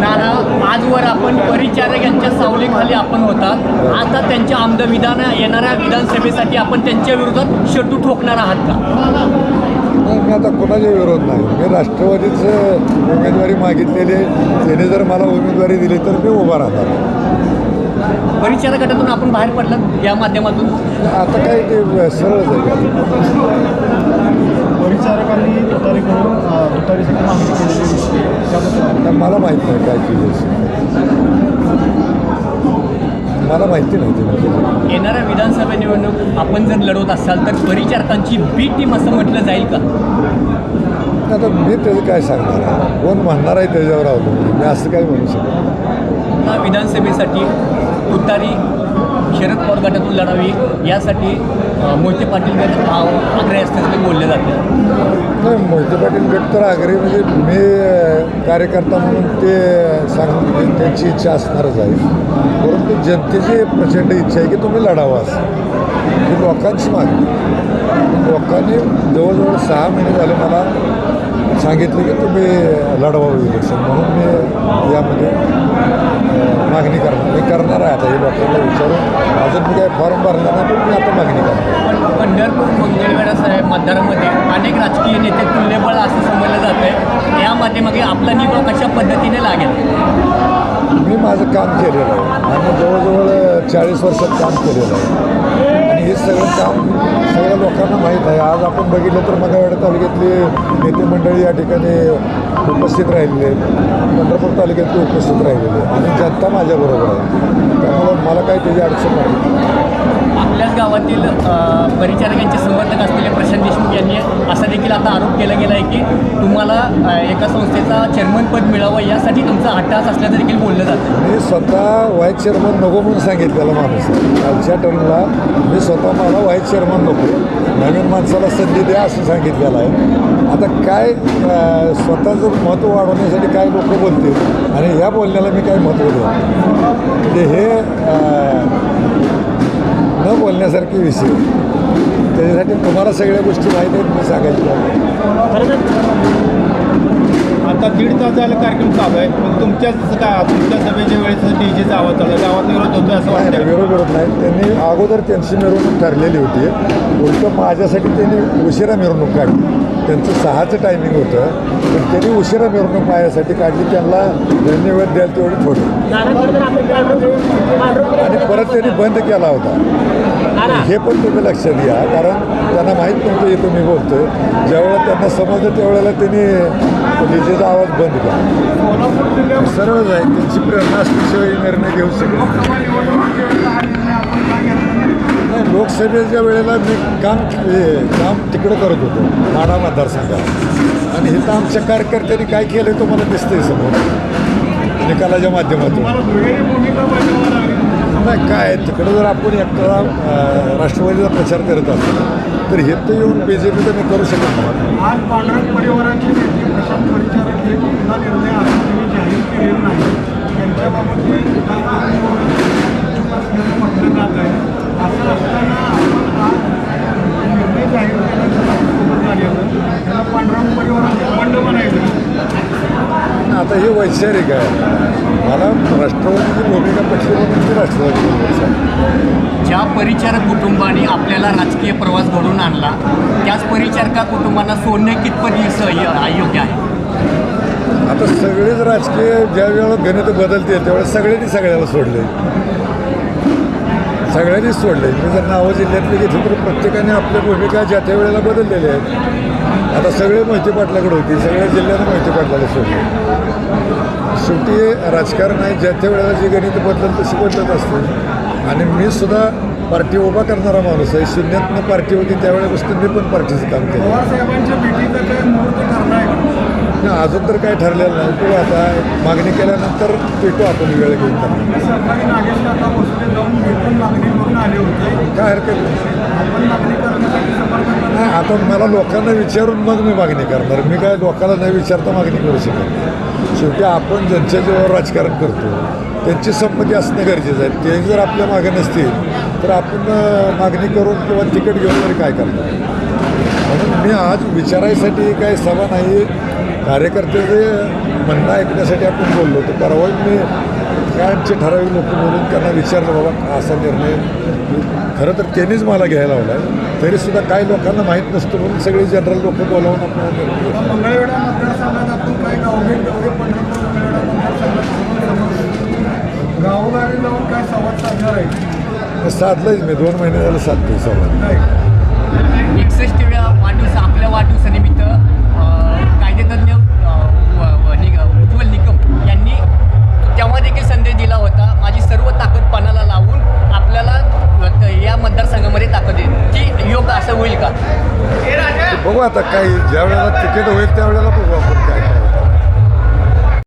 नाना आजवर आपण परिचारक यांच्या सावलीखाली आपण होतात. आता त्यांच्या आमद विधान येणाऱ्या विधानसभेसाठी आपण त्यांच्या विरोधात शटू ठोकणार आहात का? नाही मी आता कोणाच्या विरोध नाही. मी राष्ट्रवादीचं उमेदवारी मागितलेली त्याने जर मला उमेदवारी दिली तर मी उभा राहणार. परिचारक गटातून आपण बाहेर पडलात या माध्यमातून? आता काय ते सरळच आहे परिचारकांनी तुतारीकडून अ, तुतारीसाठी मागणी केलेली दिसते त्याबद्दल मला माहीत नाही काय केली. मला माहिती नाही म्हणजे. येणाऱ्या विधानसभा निवडणूक आपण जर लढवत असाल तर परिचारकांची बी टीम असं म्हटलं जाईल का? आता मी त्याचं काय सांगणार आहे? कोण म्हणणार आहे त्याच्यावर अवलंबून मी असं काय म्हणू शकत विधानसभेसाठी तुतारी शरद पवार गटातून लढावी यासाठी मोहिते पाटील गट आ- आग्रही असल्याचं बोलले जाते नाही मोहिते पाटील व्यक्तर तर म्हणजे मी कार्यकर्ता म्हणून ते सांगून त्यांची इच्छा असणारच आहे. परंतु जनतेची प्रचंड इच्छा आहे की तुम्ही लढावा असं. ही लोकांची मागणी. लोकांनी जवळजवळ सहा महिने झाले मला सांगितलं की तुम्ही लढवावं इलेक्शन म्हणून मी यामध्ये मागणी करणार. मी करणार आहे आता हे लोकांना विचारून. अजून मी काय फॉर्म भरला नाही पण मी आता मागणी करणार पण पंढरपूर मंगळवेढा साहेब मतदारामध्ये अनेक राजकीय नेते तुल्यबळ आहे आपला निभाव कशा पद्धतीने लागेल? मी माझं काम केलेलं आहे. आणि जवळजवळ चाळीस वर्षात काम केलेलं आहे. आणि हे सगळं काम सगळ्या लोकांना माहीत आहे. आज आपण बघितलं तर मंगळवेढा तालुक्यातली नेते मंडळी या ठिकाणी उपस्थित राहिलेले आहेत. पंढरपूर तालुक्यातले उपस्थित राहिलेले आहेत. आणि जनता माझ्याबरोबर आहे. त्यामुळं मला काही त्याची अडचण नाही. आपल्याच गावातील परिचारकांचे समर्थक असलेले प्रशांत देशमुख यांनी असा देखील आता आरोप केला गेला आहे की तुम्हाला एका संस्थेचा चेअरमन पद मिळावं यासाठी तुमचा अट्टास असल्याचं देखील बोललं जातं. मी स्वतः व्हाईस चेअरमन नको म्हणून सांगितलेला माणूस आहे. कालच्या टर्मला मी स्वतः मला व्हाईस चेअरमन नको. नवीन माणसाला संधी द्या असं सांगितलेलं आहे. आता काय स्वतःचं महत्त्व वाढवण्यासाठी काय लोक बोलतील आणि ह्या बोलण्याला मी काय महत्त्व देऊ? म्हणजे हे अं, विषय त्याच्यासाठी तुम्हाला सगळ्या गोष्टी माहीत आहेत मी सांगायचं आता दीड तास झाला कार्यक्रम चालू आहे. पण तुमच्याच काय तुमच्या सभेच्या वेळेस डी जेचा आवाज चालू आहे. गावात विरोध होतो असं वाटतं विरोध विरोध नाही. त्यांनी अगोदर त्यांची मिरवणूक ठरलेली होती. उलटं माझ्यासाठी त्यांनी उशिरा मिरवणूक काढली. त्यांचं सहाचं टायमिंग होतं. पण त्यांनी उशिरा मिरवणूक माझ्यासाठी काढली. त्यांना धन्यवाद द्याल तेवढे थोडे. आणि परत त्यांनी बंद केला होता. हे पण तुम्ही लक्षात घ्या. कारण त्यांना माहीत नव्हतं इथं मी बोलतोय. ज्यावेळेला त्यांना समजलं त्यावेळेला त्यांनी आवाज बंद केला. सरळच आहे त्यांची प्रेरणा असल्याशिवाय हे निर्णय घेऊ शकत नाही. लोकसभेच्या वेळेला मी काम हे काम तिकडं करत होतो माढा मतदारसंघात. आणि इथं आमच्या कार्यकर्त्यांनी काय केलं तो मला दिसतंय समोर निकालाच्या माध्यमातून. नाही काय तिकडं जर आपण एकटा राष्ट्रवादीचा प्रचार करत असतो तर हे तर येऊन बी जे पी तर मी करू शकत नाही. प्रशांत परिचारक हे कुठला निर्णय अजूनही जाहीर केलेला नाही. त्यांच्याबाबत असल्याचं म्हटलं जात आहे. असं असताना आपण आज निर्णय जाहीर केल्याचं सोबत झाले होतं त्याला पांढरक परिवाराचे बंड म्हणायचं आता हे वैचारिक आहे. मला राष्ट्रवादीची भूमिका पटली म्हणून राष्ट्रवादी ज्या परिचारक कुटुंबाने आपल्याला राजकीय प्रवास घडून आणला त्याच परिचारका कुटुंबांना सोडणं कितपत स- अयोग्य आहे आता सगळेच राजकीय ज्या वेळेला गणित बदलते त्यावेळेस सगळ्यांनी सगळ्याला सोडले. सगळ्यांनीच सोडले. मी जर नावं जिल्ह्यातली घेतली तर प्रत्येकाने आपल्या भूमिका ज्या त्या वेळेला बदललेल्या आहेत. आता सगळे माहिती पाटलाकडे होती सगळ्या जिल्ह्यानं माहिती पाटलाला सोडले. शेवटी राजकारण आहे ज्या त्या वेळेला जी गणित बदलत तशी बदलत असते. आणि मी सुद्धा पार्टी उभा करणारा माणूस आहे. शून्यातनं पार्टी होती त्यावेळेपासून मी पण पार्टीचं काम केलं. नाही, अजून तर काही ठरलेलं नाही. तो आता मागणी केल्यानंतर भेटू आपण वेळ घेऊन काय हरकत नाही. नाही आता मला लोकांना विचारून मग मी मागणी करणार. मी काय लोकांना न विचारता मागणी करू शकत नाही. शेवटी आपण ज्यांच्या जेव्हा राजकारण करतो त्यांची संमती असणं गरजेचं आहे. ते जर आपल्या मागे नसतील तर आपण मागणी करून किंवा तिकीट घेऊन तरी काय करणार? म्हणून मी आज विचारायसाठी काही सभा नाही. कार्यकर्त्याचे म्हणणं ऐकण्यासाठी आपण बोललो तर परवा मी काय आमचे ठराविक लोक बोलून त्यांना विचारलं बाबा असा निर्णय खरं तर त्यांनीच मला घ्यायला लावला आहे तरीसुद्धा काही लोकांना माहीत नसतं म्हणून सगळे जनरल लोक बोलावून आपण साधलंच मी दोन महिने झालं साधतो सवाल बघू आता काही ज्या वेळेला तिकीट होईल त्यावेळेला बघू आपण.